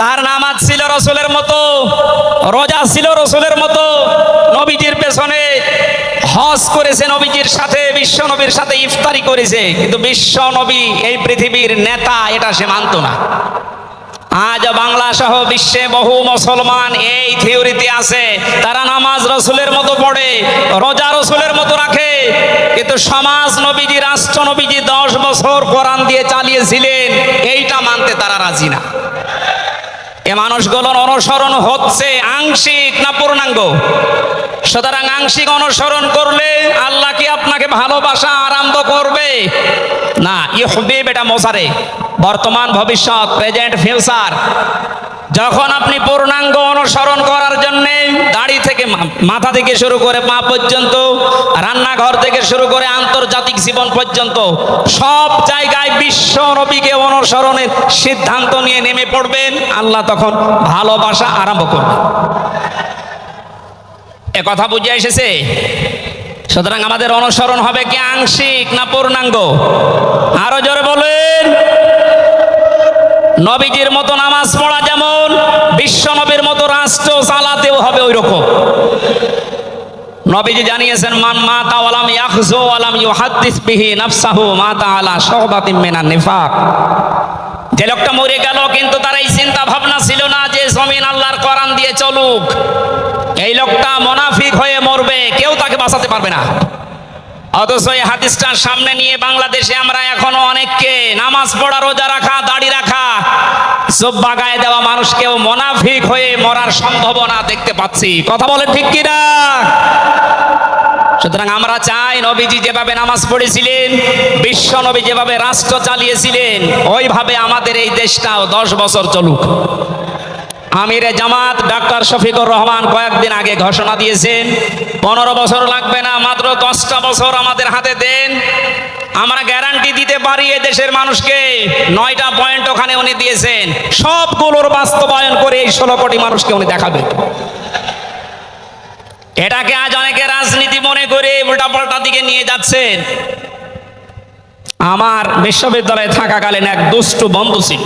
তার নামাজ ছিল রসুলের মতো, রোজা ছিল রসুলের মতো। নবীজির পেছনে হজ করেছে নবীজির সাথে, বিশ্ব নবীর সাথে ইফতারি করেছে। কিন্তু বিশ্ব নবী এই পৃথিবীর নেতা, এটা সে মানত না। আজ বাংলা সহ বিশ্বে বহু মুসলমান এই থিওরিতে আছে, তারা নামাজ রসুলের মতো পড়ে, রোজা রসুলের মতো রাখে। কিন্তু সমাজ নবীজি, রাষ্ট্র নবীজি দশ বছর কোরআন দিয়ে চালিয়েছিলেন, এইটা মানতে তারা রাজি না। মানুষগুলোর অনুসরণ হচ্ছে আংশিক না পূর্ণাঙ্গ? সুতরাং আংশিক অনুসরণ করলে আল্লাহ কি আপনাকে ভালোবাসা আরম্ভ করবে? না ইহবিব বেটা মোসারে বর্তমান ভবিষ্যৎ, প্রেজেন্ট, ফিউচার। যখন আপনি পূর্ণাঙ্গ অনুসরণ করার জন্য দাড়ি থেকে মাথা থেকে শুরু করে পা পর্যন্ত, রান্নাঘর থেকে শুরু করে আন্তর্জাতিক জীবন পর্যন্ত, সব জায়গায় বিশ্ব নবীকে অনুসরণের সিদ্ধান্ত নিয়ে নেমে পড়বেন, আল্লাহ তখন ভালোবাসা আরম্ভ করবেন। এ কথা বুঝে এসেছে? সুতরাং আমাদের অনুসরণ হবে কি আংশিক না পূর্ণাঙ্গ? আরও জোরে বলেন। নবীজির মতো নামাজ পড়া যেমন বিশ্ব নবীর মতো রাষ্ট্র চালাতেও হবে ওই রকম নবীজি জানিয়েছেন, মান মাতা ওয়ালাম ইয়াখজু ওয়ালাম ইউহাদ্দিস বিহি নাফসাহু মাতা আলা শাহবাতিন মিনান নিফাক। যে লোকটা মরে গেল, কিন্তু তার এই চিন্তা ভাবনা ছিল না যে জমিন আল্লাহর কোরআন দিয়ে চলুক। এই লোকটা মোনাফিক হয়ে মরবে, কেউ তাকে বাঁচাতে পারবে না। অথচ হাদিসটার সামনে নিয়ে বাংলাদেশে আমরা এখনও অনেককে নামাজ পড়া, রোজা রাখা, দাড়ি রাখা, জব্বা গায়ে দেওয়া মানুষকেও মোনাফিক হয়ে মরার সম্ভাবনা দেখতে পাচ্ছি। কথা বলেন ঠিক কিনা? সুতরাং আমরা চাই নবীজি যেভাবে নামাজ পড়েছিলেন, বিশ্ব নবী যেভাবে রাষ্ট্র চালিয়েছিলেন, ওইভাবে আমাদের এই দেশটাও দশ বছর চলুক। আমিরে জামাত ডাক্তার শফিকুর রহমান কয়েকদিন আগে ঘোষণা দিয়েছেন, পনেরো বছর লাগবে না, মাত্র দশটা বছর আমাদের হাতে দেন। আমরা গ্যারান্টি দিতে পারি এ দেশের মানুষকে। নয়টা পয়েন্ট ওখানে উনি দিয়েছেন। সবগুলোর বাস্তবায়ন করে এই ষোলো কোটি মানুষকে উনি দেখাবেন। এটাকে আজ অনেকে রাজনীতি মনে করে উল্টাপাল্টা দিকে নিয়ে যাচ্ছেন। আমার বিশ্ববিদ্যালয়ে থাকাকালীন এক দুষ্টু বন্ধু ছিল।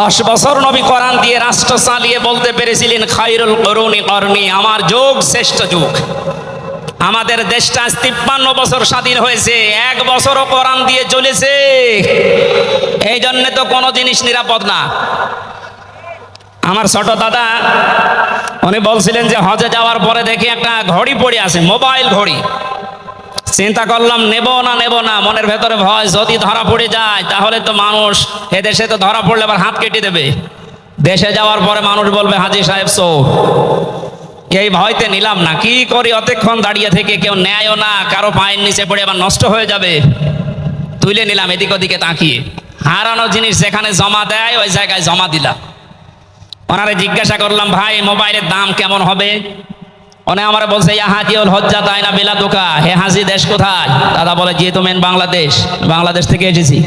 দশ বছর নবী কোরআন দিয়ে রাষ্ট্র চালিয়ে বলতে পেরেছিলেন খাইরুল করুনি করনি আমার যুগ শ্রেষ্ঠ যুগ। আমাদের দেশটা তিপ্পান্ন বছর স্বাধীন হয়েছে, এক বছরও কোরআন দিয়ে চলেছে। এই জন্য তো কোনো জিনিস নিরাপদ না। আমার ছোট দাদা, উনি বলছিলেন যে হজে যাওয়ার পরে দেখি একটা ঘড়ি পড়ে আছে, মোবাইল ঘড়ি। চিন্তা করলাম, নেব না নেব না, মনের ভেতরে ভয় যদি ধরা পড়ে যায়, তাহলে তো মানুষ এ দেশে তো ধরা পড়লে আবার হাত কেটে দেবে। দেশে যাওয়ার পরে মানুষ বলবে, হাজি সাহেব, সো। এই ভয়তে নিলাম না, কি করি অতক্ষণ দাঁড়িয়ে থেকে কেউ নেয়ও না, কারও পায়ের নিচে পড়ে আবার নষ্ট হয়ে যাবে। তুলে নিলাম, এদিক ওদিকে তাকিয়ে। হারানো জিনিস যেখানে জমা দেয়, ওই জায়গায় জমা দিলাম। ওনারে জিজ্ঞাসা করলাম, ভাই, মোবাইলের দাম কেমন হবে? উনি আমার বলছে হাজিউল হজ্জা তাই না বেলা দোকা হে হাজি, দেশ কোথায়? দাদা বলে যেহেতু মেন বাংলাদেশ বাংলাদেশ থেকে এসেছি।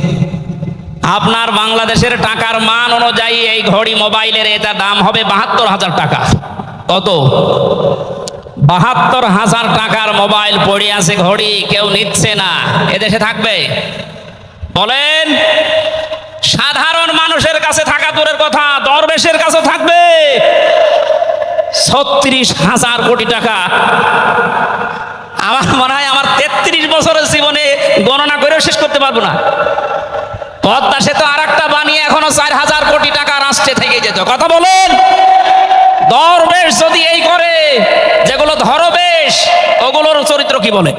আপনার বাংলাদেশের টাকার মান অনুযায়ী এই ঘড়ি মোবাইলের এটা দাম হবে বাহাত্তর হাজার টাকা। কত? বাহাত্তর হাজার টাকার মোবাইল পড়ে আছে, ঘড়ি কেউ নিচ্ছে না। এদেশে থাকবে? বলেন, সাধারণ মানুষের কাছে থাকা দূরের কথা, দরবেশের কাছে থাকবে। ছত্রিশ হাজার কোটি টাকা। আমার মনে হয় আমার তেত্রিশ বছরের জীবনে গণনা করেও শেষ করতে পারব না। পদ্মা সেতু আর একটা বানিয়ে এখনও চার হাজার কোটি টাকা রাষ্ট্রে থেকে যেত। কথা বলেন। দরবেশ যদি এই করে, যেগুলো ধরবেশ, ওগুলোর চরিত্র কি বলে?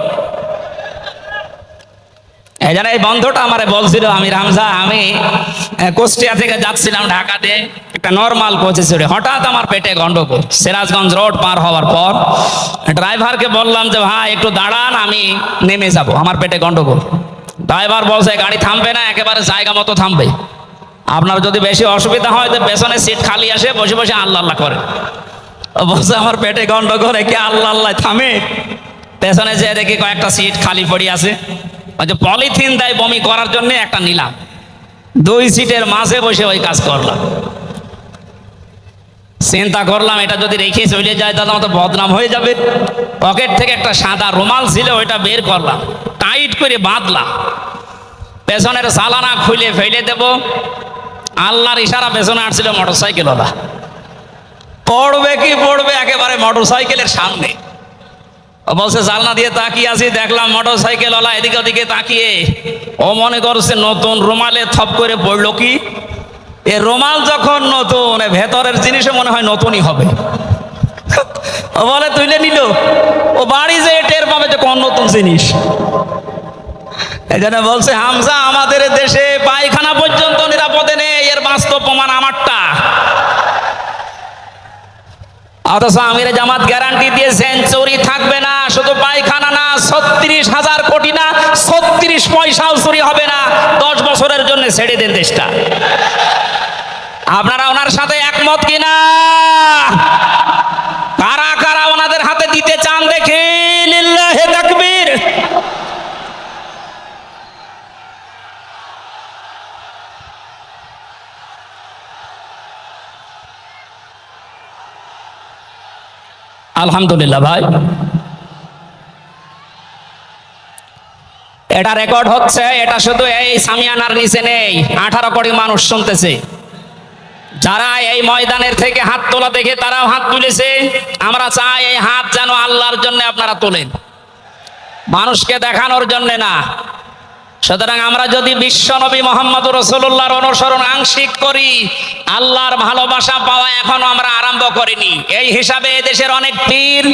এই এই বন্ধুটা আমারে বলছিল, আমি রামজা, আমি কুষ্টিয়া থেকে যাচ্ছিলাম ঢাকাতে। একটা নর্মাল চড়ে হঠাৎ আমার পেটে গন্ডগোল, সিরাজগঞ্জ রোড পার হওয়ার পর ড্রাইভারকে বললাম যে, ভাই, একটু দাঁড়ান, আমি নেমে যাব। আমার পেটে গন্ডগোল। ড্রাইভার বলছে, গাড়ি থামবে না, একেবারে জায়গা মতো থামবে। আপনার যদি বেশি অসুবিধা হয়, তো পেছনে সিট খালি আসে, বসে বসে আল্লাহ আল্লাহ করে। বলছে, আমার পেটে গন্ডগোল কি আল্লাহ আল্লাহ থামে। পেছনে যে দেখি কয়েকটা সিট খালি পড়ে আছে। যে পলিথিন দেয় বমি করার জন্য একটা নিলাম। দুই সিটের মাঝে বসে ওই কাজ করলাম। চিন্তা করলাম, এটা যদি রেখে চলে যায়, তাহলে আমাদের বদনাম হয়ে যাবে। পকেট থেকে একটা সাদা রুমাল ছিল, ওইটা বের করলাম। টাইট করে বাঁধলাম। পেছনের সালানা খুলে ফেলে দেব। আল্লাহর ইশারা পেছনে আসছিল মোটর সাইকেলওয়ালা পড়বে কি পড়বে, একেবারে মোটর সাইকেলের সামনে বলছে জালনা দিয়ে তাকিয়ে আছি, দেখলাম মোটর সাইকেলওয়ালা এদিকে ওদিকে তাকিয়ে। ও মনে করছে, নতুন রুমালে থপ করে পড়ল কি? এ রোমাল যখন নতুন ভেতরের জিনিসে মনে হয় নতুনই হবে। বলে, তুইলে নিল। ও বাড়ি যে টের পাবে যে কোন নতুন জিনিস। জন্য বলছে, হামজা, আমাদের দেশে পায়খানা পর্যন্ত নিরাপদে নেই, এর বাস্তব প্রমাণ আমারটা। অথচ আমির জামাত গ্যারান্টি দিয়েছেন চুরি থাকবে না, শুধু পায়খানা না, ছত্রিশ হাজার কোটি না, ছত্রিশ পয়সাও চুরি হবে না, দশ বছরের জন্য ছেড়ে দেন দেশটা। আপনারা ওনার সাথে একমত কিনা? কারা কারা ওনাদের হাতে দিতে চান দেখে? আলহামদুলিল্লাহ ভাই। এটা রেকর্ড হচ্ছে, এটা শুধু এই সামিয়ানার নিচে নেই, আঠারো কোটি মানুষ শুনতেছে। যারা এই ময়দানের থেকে হাত তোলা দেখে তারাও হাত তুলেছে, আমরা চাই এই হাত যেন আল্লাহর জন্য আপনারা তোলেন। মানুষকে দেখানোর জন্য না। সুতরাং আমরা যদি বিশ্ব নবী মোহাম্মদ রসুল্লাহর অনুসরণ আংশিক করি, আল্লাহর ভালোবাসা পাওয়া এখনও আমরা আরম্ভ করিনি। এই হিসাবে দেশের অনেক পীর,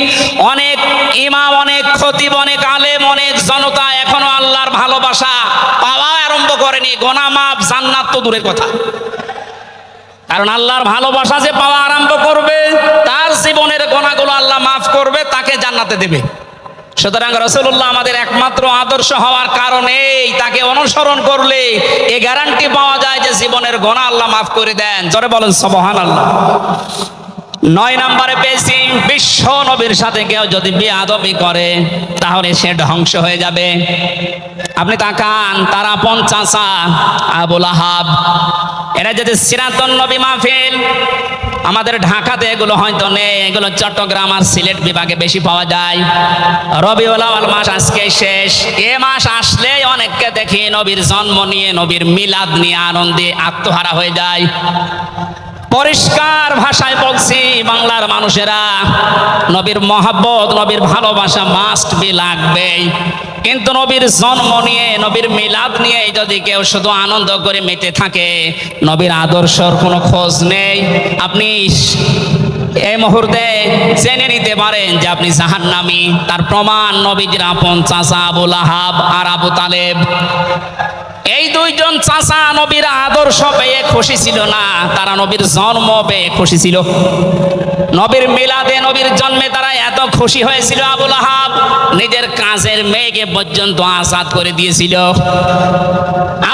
অনেক ইমাম, অনেক খতিব, অনেক আলেম, অনেক জনতা এখনও আল্লাহর ভালোবাসা পাওয়া আরম্ভ করেনি। গোনামাপ জান্নাত তো দূরের কথা। কারণ আল্লাহর ভালোবাসা যে পাওয়া আরম্ভ করবে, তার জীবনের গোনাগুলো আল্লাহ মাফ করবে, তাকে জান্নাতে দেবে। সুতরাং রসুল্লাহ আমাদের একমাত্র আদর্শ হওয়ার কারণেই তাকে অনুসরণ করলে এ গ্যারান্টি পাওয়া যায় যে জীবনের গোনা আল্লাহ মাফ করে দেন। জোরে বলেন সবহান আল্লাহ নয় নম্বরে পেয়েছি, বিশ্ব নবীর সাথে কেউ যদি বেয়াদবি করে, তাহলে সে ধ্বংস হয়ে যাবে। আপনি তাকান, তারা পঞ্চাশা আবুল আহাব এরা যদি সিরাতন নবী মাহফিল, আমাদের ঢাকাতে এগুলো হয়তো নেই, এগুলো চট্টগ্রাম আর সিলেট বিভাগে বেশি পাওয়া যায়। রবিউল আওয়াল মাস আজকে শেষ। এ মাস আসলেই অনেককে দেখি নবীর জন্ম নিয়ে, নবীর মিলাদ নিয়ে আনন্দে আত্মহারা হয়ে যায়। পরিষ্কার ভাষায় বলছি, বাংলার মানুষেরা, নবীর মহাব্বত, নবীর ভালোবাসা মাস্ট বি লাগবেই। কিন্তু নবীর জন্ম নিয়ে, নবীর মিলাদ নিয়ে যদি কেউ শুধু আনন্দ করে মেতে থাকে, নবীর আদর্শর কোনো খোঁজ নেই। আপনি এই মুহূর্তে জেনে নিতে পারেন যে আপনি জাহান্নামী। তার প্রমাণ নবীজির আপন চাচা আবুল আহাব আর আবু তালেব। এই দুইজন চাচা নবীর আদর্শ পেয়ে খুশি ছিল না, তারা নবীর জন্ম পেয়ে খুশি ছিল। নবীর মিলাদে নবীর জন্মে তারা এত খুশি হয়েছিল আবুল আহাব, নিজের কাজের মেয়েকে পর্যন্ত আজাদ করে দিয়েছিল।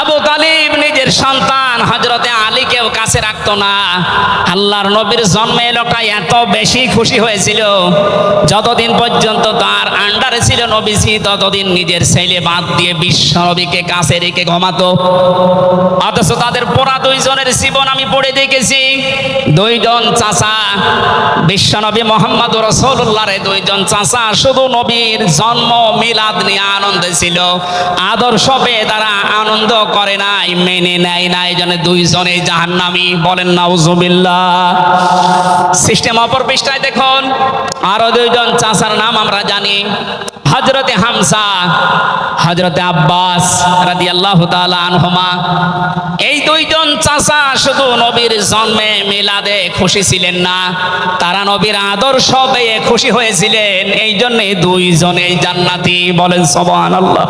আবু তালিব নিজের সন্তান হজরতে আলীকেও কাছে রাখতো না। আল্লাহর নবীর জন্মে লোকটা এত বেশি খুশি হয়েছিল, যতদিন পর্যন্ত তার আন্ডারে ছিল নবীজি, ততদিন নিজের ছেলে বাদ দিয়ে বিশ্ব নবীকে কাছে রেখে ঘুমাতো। অথচ তাদের পোড়া দুইজনের জীবন আমি পড়ে দেখেছি। দুইজন চাচা বিশ্বনবী মোহাম্মদ রসুল্লাহরে দুইজন চাচা শুধু নবীর জন্ম মিলাদ নিয়ে আনন্দে ছিল। আদর্শ পেয়ে তারা আনন্দ করে নাই, মেনে নেয় না এই জন্য দুইজনে জাহান্নামি। বলেন, নাউজুবিল্লাহ। সিস্টেম অপর পৃষ্ঠায় দেখুন, আরও দুইজন চাচার নাম আমরা জানি। হজরতে হামসা হজরতে আব্বাস রাদি আল্লাহ আনহুমা। এই দুইজন চাচা শুধু নবীর জন্মে মিলাদে খুশি ছিলেন না, তারা নবীর আদর্শ পেয়ে খুশি হয়েছিলেন। এই জন্যে দুইজনেই জান্নাতি বলেন সবান আল্লাহ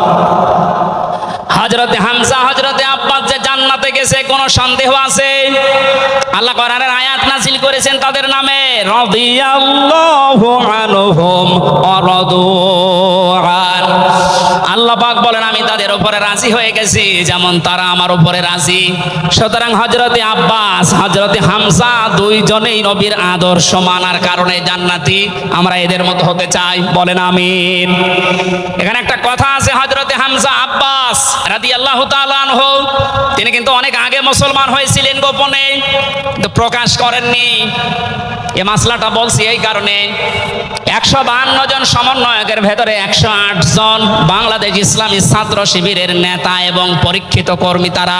হজরতে হামসা হজরতে আব্বাস কোনো সন্দেহ আছে? আল্লাহ কোরআনের আয়াত নাজিল করেছেন তাদের নামে, রাদিয়াল্লাহু আনহুম ওয়া আন। আল্লাহ পাক বলেন, আমি তাদের উপরে রাজি হয়ে গেছি, যেমন তারা আমার উপরে রাজি। সুতরাং হযরতে আব্বাস হজরতে হামসা দুইজনেই নবীর আদর্শ মানার কারণে জান্নাতি আমরা এদের মতো হতে চাই। বলেন, আমিন। এখানে একটা কথা আছে হজরতে হামসা আব্বাস রাদি আল্লাহ তিনি কিন্তু অনেক আগে মুসলমান হয়েছিলেন গোপনে, কিন্তু প্রকাশ করেননি। এ মাসলাটা বলছি এই কারণে, একশো বাহান্ন জন সমন্বয়কের ভেতরে একশো আট জন বাংলাদেশ ইসলামী ছাত্র শিবিরের নেতা এবং পরীক্ষিত কর্মী তারা।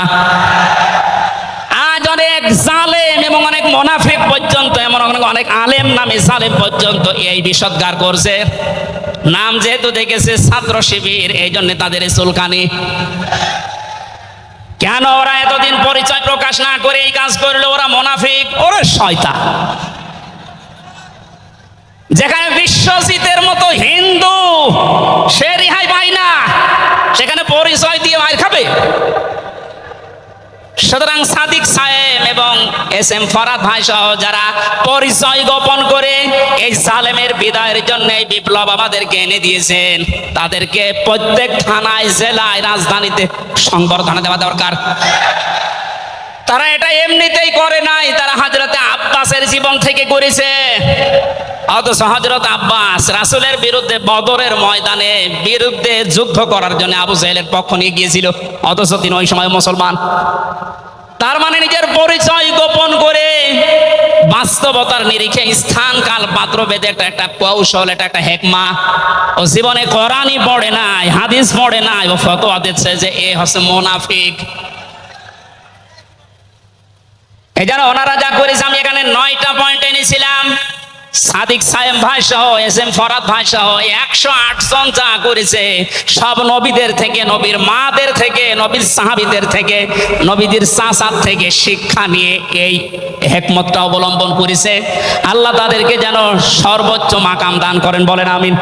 আজ অনেক অনেক জালেম এবং অনেক মোনাফিক পর্যন্ত, এমন অনেক অনেক আলেম নামে জালেম পর্যন্ত এই বিষদগার করছে। নাম যেহেতু দেখেছে ছাত্র শিবির এই জন্য তাদের এই চুলকানি। কেন ওরা এতদিন পরিচয় প্রকাশ না করে এই কাজ করলে? ওরা মোনাফিক, ওরা শয়তা যেখানে বিশ্বজিতের মতো হিন্দু, সে রেহাই পায় না, সেখানে পরিচয় দিয়ে মার খাবে। সুতরাং সাদিক সাহেব এবং এস এম ফরাদ ভাই সহ যারা পরিচয় গোপন করে এই সালেমের বিদায়ের জন্য এই বিপ্লব আমাদেরকে এনে দিয়েছেন, তাদেরকে প্রত্যেক থানায়, জেলায়, রাজধানীতে সংবর্ধনা দেওয়া দরকার। তারা এটা এমনিতেই করে নাই, তারা হাজরতে আব্বাসের জীবন থেকে করেছে। অথচ হজরত আব্বাস রাসুলের বিরুদ্ধে বদরের ময়দানে বিরুদ্ধে যুদ্ধ করার জন্য আবু জাহেলের পক্ষ নিয়ে গিয়েছিল, অথচ তিনি ওই সময় মুসলমান। তার মানে নিজের পরিচয় গোপন করে বাস্তবতার নিরিখে স্থান, কাল, পাত্র বেদে একটা একটা কৌশল, এটা একটা হেকমা। ও জীবনে কোরআনই পড়ে নাই, হাদিস পড়ে নাই, ও ফতোয়া দিচ্ছে যে এ হচ্ছে মোনাফিক। এই জন্য ওনারা যা করেছে, আমি এখানে নয়টা পয়েন্ট এনেছিলাম। সাদিক সাহেব ভাই সহ, এস এম ফরাদ ভাই সহ, একশো আট জন যা করেছে, সব নবীদের থেকে, নবীর মাদের থেকে, নবীর সাহাবিদের থেকে, নবীদের চাচার থেকে শিক্ষা নিয়ে এই হেকমতটা অবলম্বন করেছে। আল্লাহ তাদেরকে যেন সর্বোচ্চ মাকাম দান করেন, বলেন আমিন।